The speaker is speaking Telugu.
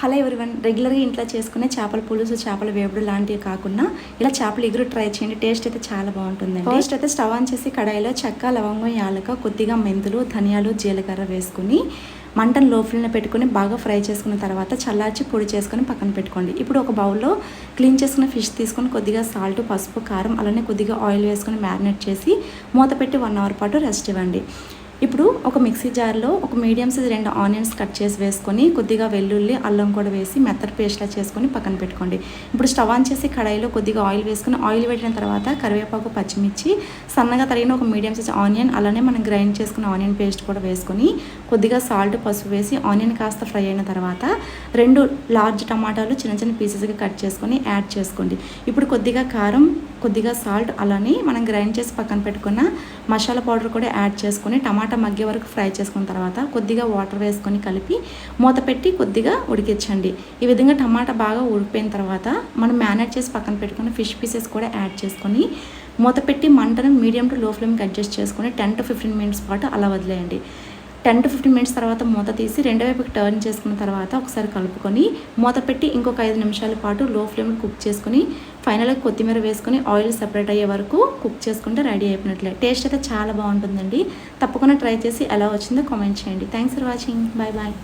హలో ఎవరివన్ రెగ్యులర్గా ఇంట్లో చేసుకునే చేపల పులుసు చేపల వేపుడు లాంటివి కాకుండా ఇలా చేపల ఎగురు ట్రై చేయండి. టేస్ట్ అయితే చాలా బాగుంటుందండి. ఫస్ట్ అయితే స్టవ్ ఆన్ చేసి కడాయిలో చెక్క లవంగం యాలక కొద్దిగా మెంతులు ధనియాలు జీలకర్ర వేసుకుని మంటను లో ఫ్లేమ్లో పెట్టుకొని బాగా ఫ్రై చేసుకున్న తర్వాత చల్లార్చి పొడి చేసుకొని పక్కన పెట్టుకోండి. ఇప్పుడు ఒక బౌల్లో క్లీన్ చేసుకున్న ఫిష్ తీసుకొని కొద్దిగా సాల్ట్ పసుపు కారం అలానే కొద్దిగా ఆయిల్ వేసుకొని మ్యారినేట్ చేసి మూత పెట్టి వన్ అవర్ పాటు రెస్ట్ ఇవ్వండి. ఇప్పుడు ఒక మిక్సీ జార్లో ఒక మీడియం సైజ్ రెండు ఆనియన్స్ కట్ చేసి వేసుకొని కొద్దిగా వెల్లుల్లి అల్లం కూడా వేసి మెత్తటి పేస్ట్లా చేసుకొని పక్కన పెట్టుకోండి. ఇప్పుడు స్టవ్ ఆన్ చేసి కడాయిలో కొద్దిగా ఆయిల్ వేసుకొని ఆయిల్ పెట్టిన తర్వాత కరివేపాకు పచ్చిమిర్చి సన్నగా తరిగిన ఒక మీడియం సైజ్ ఆనియన్ అలానే మనం గ్రైండ్ చేసుకున్న ఆనియన్ పేస్ట్ కూడా వేసుకొని కొద్దిగా సాల్ట్ పసుపు వేసి ఆనియన్ కాస్త ఫ్రై అయిన తర్వాత రెండు లార్జ్ టమాటాలు చిన్న చిన్న పీసెస్గా కట్ చేసుకొని యాడ్ చేసుకోండి. ఇప్పుడు కొద్దిగా కారం కొద్దిగా సాల్ట్ అలానే మనం గ్రైండ్ చేసి పక్కన పెట్టుకున్న మసాలా పౌడర్ కూడా యాడ్ చేసుకొని టమాటా మగ్గే వరకు ఫ్రై చేసుకున్న తర్వాత కొద్దిగా వాటర్ వేసుకొని కలిపి మూత పెట్టి కొద్దిగా ఉడికించండి. ఈ విధంగా టమాటా బాగా ఉడికిపోయిన తర్వాత మనం మ్యారినేట్ చేసి పక్కన పెట్టుకున్న ఫిష్ పీసెస్ కూడా యాడ్ చేసుకొని మూత పెట్టి మంటను మీడియం టు లో ఫ్లేమ్కి అడ్జస్ట్ చేసుకొని టెన్ టు ఫిఫ్టీన్ మినిట్స్ పాటు అలా వదిలేయండి. టెన్ టు ఫిఫ్టీన్ మినిట్స్ తర్వాత మూత తీసి రెండు వైపుకి టర్న్ చేసుకున్న తర్వాత ఒకసారి కలుపుకొని మూత పెట్టి ఇంకొక ఐదు నిమిషాల పాటు లో ఫ్లేమ్లో కుక్ చేసుకొని ఫైనల్గా కొత్తిమీర వేసుకొని ఆయిల్ సెపరేట్ అయ్యే వరకు కుక్ చేసుకుంటే రెడీ అయిపోయినట్లే. టేస్ట్ అయితే చాలా బాగుంటుందండి. తప్పకుండా ట్రై చేసి ఎలా వచ్చిందో కామెంట్ చేయండి. Thanks for watching bye bye